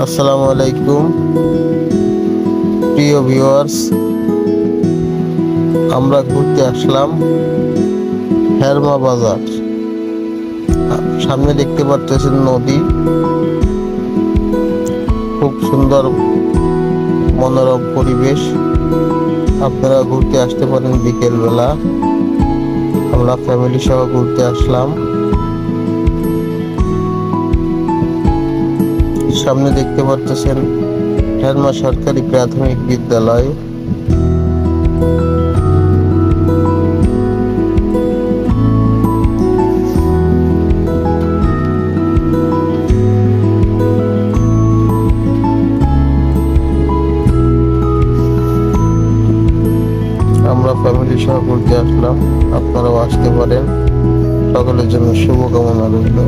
আসসালামু আলাইকুম। প্রিয় ভিউয়ার্স, আমরা ঘুরতে আসলাম হেরমা বাজার। সামনে দেখতে পাচ্ছেন নদী। খুব সুন্দর, মনোরম পরিবেশ। আপনারা ঘুরতে আসতে পারেন বিকেলবেলা। আমরা ফ্যামিলি সহ ঘুরতে আসলাম। সামনে দেখতে পাচ্ছেন হেরমা সরকারি প্রাথমিক বিদ্যালয়। আমরা ফ্যামিলি সহ ঘুরতে আসলাম, আপনারাও আসতে পারেন। সকলের জন্য শুভকামনা রইল।